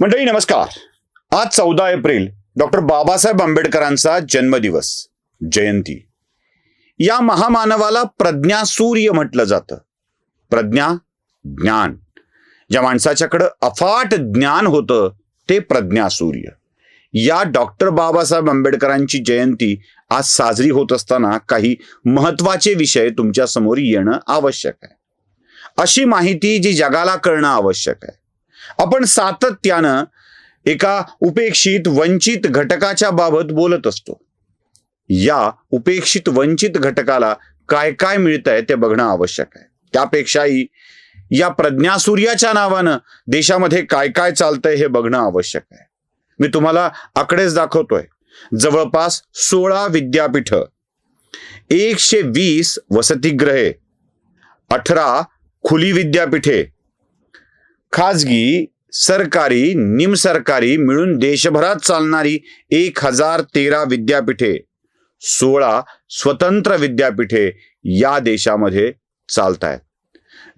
मंडळी नमस्कार. आज चौदा एप्रिल डॉक्टर बाबासाहेब आंबेडकरांचा जन्मदिवस जयंती. या महामानवाला प्रज्ञासूर्य म्हटलं जातं. प्रज्ञा ज्ञान. ज्या माणसाच्याकडं अफाट ज्ञान होतं ते प्रज्ञासूर्य या डॉक्टर बाबासाहेब आंबेडकरांची जयंती आज साजरी होत असताना काही महत्त्वाचे विषय तुमच्यासमोर येणं आवश्यक आहे. अशी माहिती जी जगाला कळणं आवश्यक आहे. आपण सातत्यानं एका उपेक्षित वंचित घटकाच्या बाबत बोलत असतो. या उपेक्षित वंचित घटकाला काय काय मिळत आहे ते बघणं आवश्यक आहे. त्यापेक्षाही या प्रज्ञासूर्याच्या नावानं देशामध्ये काय काय चालतंय हे बघणं आवश्यक आहे. मी तुम्हाला आकडेच दाखवतोय. जवळपास सोळा विद्यापीठ एकशे वीस वसतिग्रहे अठरा खुली विद्यापीठे खाजगी सरकारी निमसरकारी मिळून देशभरात चालणारी एक हजार तेरा विद्यापीठे सोळा स्वतंत्र विद्यापीठे या देशामध्ये चालत आहेत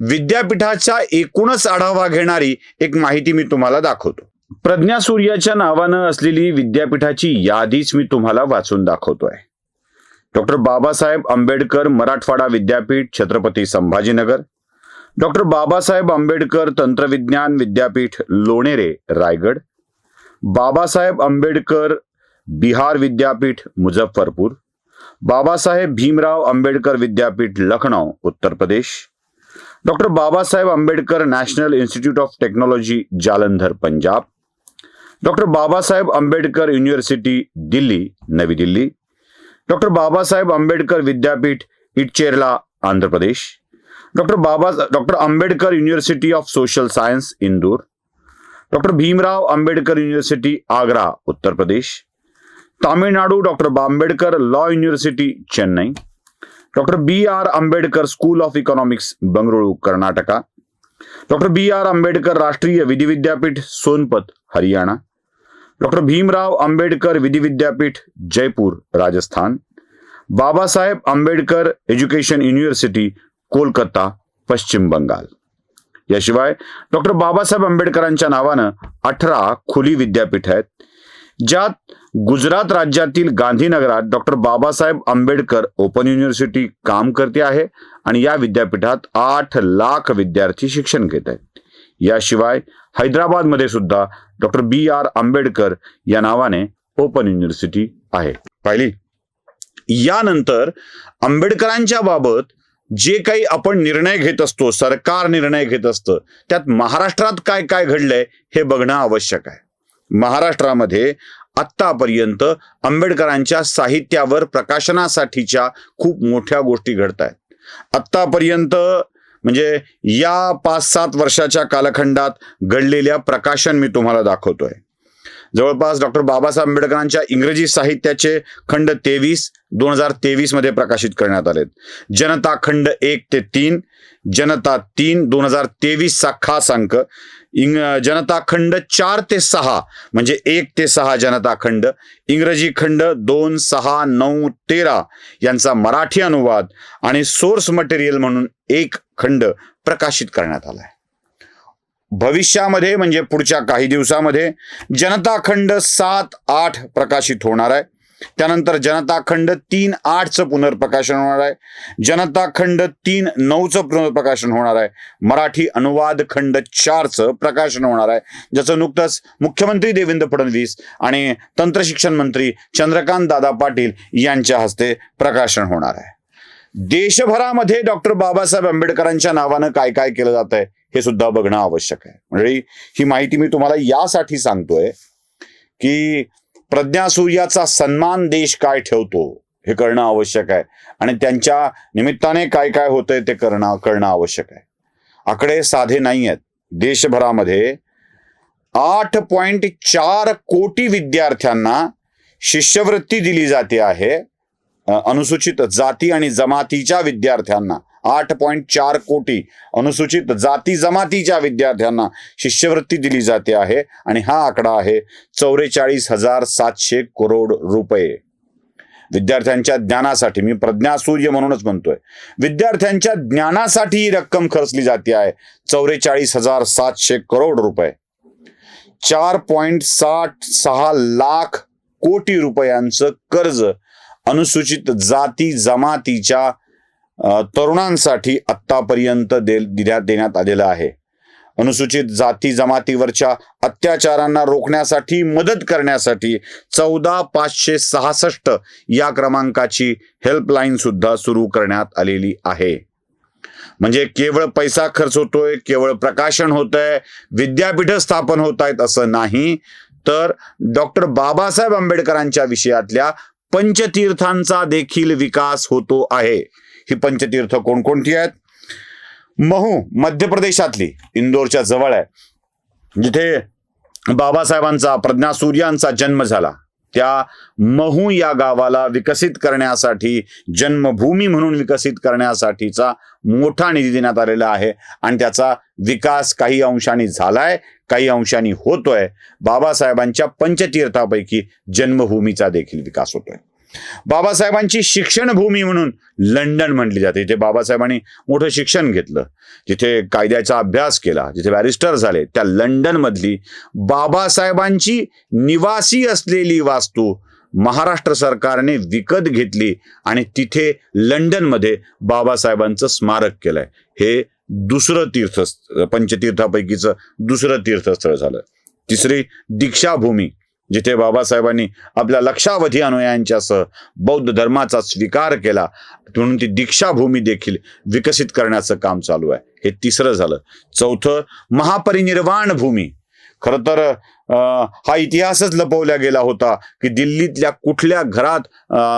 विद्यापीठाचा एकूणच आढावा घेणारी एक माहिती मी तुम्हाला दाखवतो. प्रज्ञा सूर्याच्या नावानं असलेली विद्यापीठाची यादीच मी तुम्हाला वाचून दाखवतोय. डॉक्टर बाबासाहेब आंबेडकर मराठवाडा विद्यापीठ छत्रपती संभाजीनगर डॉक्टर बाबासाहेब आंबेडकर तंत्रविज्ञान विद्यापीठ लोणेरे रायगड. बाबासाहेब आंबेडकर बिहार विद्यापीठ मुझफ्फरपूर बाबासाहेब भीमराव आंबेडकर विद्यापीठ Lucknow, Uttar Pradesh. Doctor Babasaheb Ambedkar national institute of technology, Jalandhar, Punjab. Doctor Babasaheb Ambedkar university Delhi, Navi Delhi. Doctor Babasaheb Ambedkar विद्यापीठ Etcherla, Andhra Pradesh. Doctor Baba doctor Ambedkar university of social science Indore. Doctor Bhimrao Ambedkar university Agra Uttar Pradesh. Tamil Nadu doctor Ambedkar law university Chennai. Doctor B R Ambedkar school of economics Bengaluru Karnataka. Doctor B R Ambedkar राष्ट्रीय विधी विद्यापीठ Sonipat Haryana. Doctor Bhimrao Ambedkar विधी विद्यापीठ Jaipur Rajasthan. Babasaheb Ambedkar education university Kolkata Paschim Bengal. याशिवाय doctor Babasaheb आंबेडकरांच्या नावानं अठरा खुली विद्यापीठ आहेत ज्यात गुजरात राज्यातील गांधीनगरात doctor Babasaheb Ambedkar open university काम करते आहे आणि या विद्यापीठात आठ लाख विद्यार्थी शिक्षण घेत आहेत. याशिवाय हैदराबादमध्ये सुद्धा डॉक्टर बी आर आंबेडकर या नावाने ओपन युनिव्हर्सिटी आहे. पाहिली? यानंतर आंबेडकरांच्या बाबत जे काही आपण निर्णय घेत असतो सरकार निर्णय घेत असतं त्यात महाराष्ट्रात काय काय घडलंय हे बघणं आवश्यक आहे. महाराष्ट्रामध्ये आत्तापर्यंत आंबेडकरांच्या साहित्यावर प्रकाशनासाठीच्या खूप मोठ्या गोष्टी घडत आहेत आत्तापर्यंत म्हणजे या पाच सात वर्षाच्या कालखंडात घडलेल्या प्रकाशन मी तुम्हाला दाखवतोय. जवळपास डॉक्टर बाबासाहेब आंबेडकरांच्या इंग्रजी साहित्याचे खंड तेवीस दोन हजार तेवीसमध्ये प्रकाशित करण्यात आलेत. जनता खंड एक ते तीन जनता तीन दोन हजार तेवीसचा खास अंक. इंग जनता खंड चार ते सहा म्हणजे एक ते सहा जनता खंड. इंग्रजी खंड दोन सहा नऊ तेरा यांचा मराठी अनुवाद आणि सोर्स मटेरियल म्हणून एक खंड प्रकाशित करण्यात आलाय. भविष्यामध्ये म्हणजे पुढच्या काही दिवसामध्ये जनता खंड सात आठ प्रकाशित होणार आहे. त्यानंतर जनता खंड तीन आठचं पुनर्प्रकाशन होणार आहे. जनता खंड तीन नऊचं पुनर्प्रकाशन होणार आहे. मराठी अनुवाद खंड चारचं प्रकाशन होणार आहे. ज्याचं नुकतंच मुख्यमंत्री देवेंद्र फडणवीस आणि तंत्रशिक्षण मंत्री चंद्रकांत दादा पाटील यांच्या हस्ते प्रकाशन होणार आहे. देशभरामध्ये डॉक्टर बाबासाहेब आंबेडकरांच्या नावानं काय काय केलं जात आहे हे सुद्धा बघणं आवश्यक आहे. म्हणजे ही माहिती मी तुम्हाला यासाठी सांगतोय की प्रज्ञासूर्याचा सन्मान देश काय ठेवतो हे करणं आवश्यक आहे. आणि त्यांच्या निमित्ताने काय काय होतंय ते करणं करणं आवश्यक आहे. आकडे साधे नाही आहेत देशभरामध्ये आठ पॉइंट चार कोटी विद्यार्थ्यांना शिष्यवृत्ती दिली जाते आहे. अनुसूचित जाती आणि जमातीच्या विद्यार्थ्यांना आठ पॉईंट चार कोटी अनुसूचित जाती जमातीच्या विद्यार्थ्यांना शिष्यवृत्ती दिली जाते आहे आणि हा आकडा आहे चौवेचाळीस हजार सातशे करोड रुपये. विद्यार्थ्यांच्या ज्ञानासाठी मी प्रज्ञासूर्य म्हणूनच म्हणतोय विद्यार्थ्यांच्या ज्ञानासाठी ही रक्कम खर्चली जाते आहे चौवेचाळीस हजार सातशे करोड रुपये. चार पॉइंट साठ सहा लाख कोटी रुपयांचं कर्ज अनुसूचित जाती जमातीच्या तरुणांसाठी आत्तापर्यंत दे देण्यात आलेलं आहे. अनुसूचित जाती जमातीवरच्या अत्याचारांना रोखण्यासाठी मदत करण्यासाठी चौदा पाचशे सहासष्ट या क्रमांकाची हेल्पलाईन सुद्धा सुरू करण्यात आलेली आहे. म्हणजे केवळ पैसा खर्च होतोय केवळ प्रकाशन होत आहे विद्यापीठ स्थापन होत आहेत असं नाही तर डॉक्टर बाबासाहेब आंबेडकरांच्या विषयातल्या पंचतीर्थांचा देखील विकास होतो आहे. ही पंचतीर्थ कोणकोणती आहेत? महू मध्य प्रदेशातली इंदोरच्या जवळ आहे. जिथे बाबासाहेबांचा प्रज्ञा सूर्यांचा जन्म झाला. त्या महू या गावाला विकसित करण्यासाठी जन्मभूमी म्हणून विकसित करण्यासाठीचा मोठा निधी देण्यात आलेला आहे. आणि त्याचा विकास काही अंशाने झालाय. काही अंशांनी होतोय. बाबासाहेबांच्या पंचतीर्थापैकी जन्मभूमीचा देखील विकास होतोय. बाबासाहेबांची शिक्षणभूमी म्हणून लंडन म्हटली जाते. इथे बाबासाहेबांनी मोठं शिक्षण घेतलं. जिथे कायद्याचा अभ्यास केला जिथे बॅरिस्टर झाले त्या लंडनमधली बाबासाहेबांची निवासी असलेली वास्तू महाराष्ट्र सरकारने विकत घेतली आणि तिथे लंडनमध्ये बाबासाहेबांचं स्मारक केलंय. हे दुसरं तीर्थ पंचतीर्थापैकीचं दुसरं तीर्थस्थळ झालं. तिसरी दीक्षाभूमी जिथे बाबासाहेबांनी आपल्या लक्षावधी अनुयायांच्यासह बौद्ध धर्माचा स्वीकार केला म्हणून ती दीक्षाभूमी देखील विकसित करण्याचं काम चालू आहे. हे तिसरं झालं. चौथं महापरिनिर्वाण भूमी. खरं तर अं, हा इतिहासच लपवला गेला होता की दिल्लीतल्या कुठल्या घरात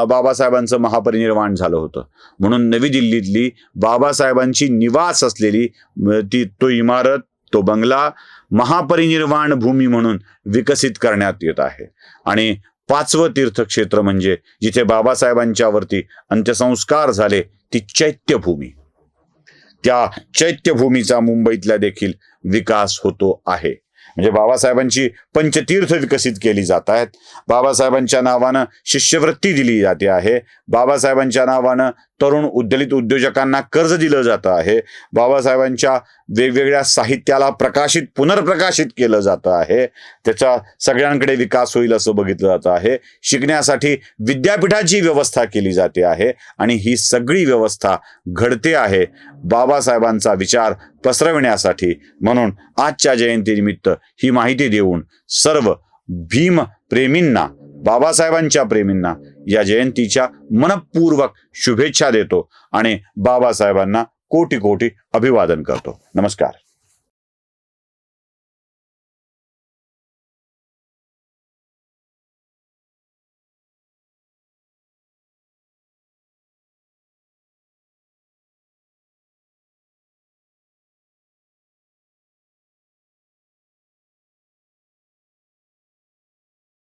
बाबासाहेबांचं महापरिनिर्वाण झालं होतं. म्हणून नवी दिल्लीतली बाबासाहेबांची निवास असलेली ती तो इमारत तो बंगला महापरिनिर्वाण भूमी म्हणून विकसित करण्यात येत आहे. आणि पाचवं तीर्थक्षेत्र म्हणजे जिथे बाबासाहेबांच्यावरती अंत्यसंस्कार झाले ती चैत्यभूमी. त्या चैत्यभूमीचा मुंबईतल्या देखील विकास होतो आहे. म्हणजे बाबासाहेबांची पंचतीर्थ विकसित केली जात आहेत. बाबासाहेबांच्या नावानं शिष्यवृत्ती दिली जाते आहे. बाबासाहेबांच्या नावानं तरुण उद्दलित उद्योजकांना कर्ज दिलं जातं आहे. बाबासाहेबांच्या वेगवेगळ्या साहित्याला प्रकाशित पुनर्प्रकाशित केलं जातं आहे. त्याचा सगळ्यांकडे विकास होईल असं बघितलं जातं आहे. शिकण्यासाठी विद्यापीठाची व्यवस्था केली जाते आहे आणि ही सगळी व्यवस्था घडते आहे. बाबासाहेबांचा विचार पसरविण्यासाठी म्हणून आजच्या जयंतीनिमित्त ही माहिती देऊन सर्व भीम प्रेमींना बाबासाहेबांच्या प्रेमींना या जयंतीच्या मनपूर्वक शुभेच्छा देतो आणि बाबासाहेबांना कोटी कोटी अभिवादन करतो. नमस्कार.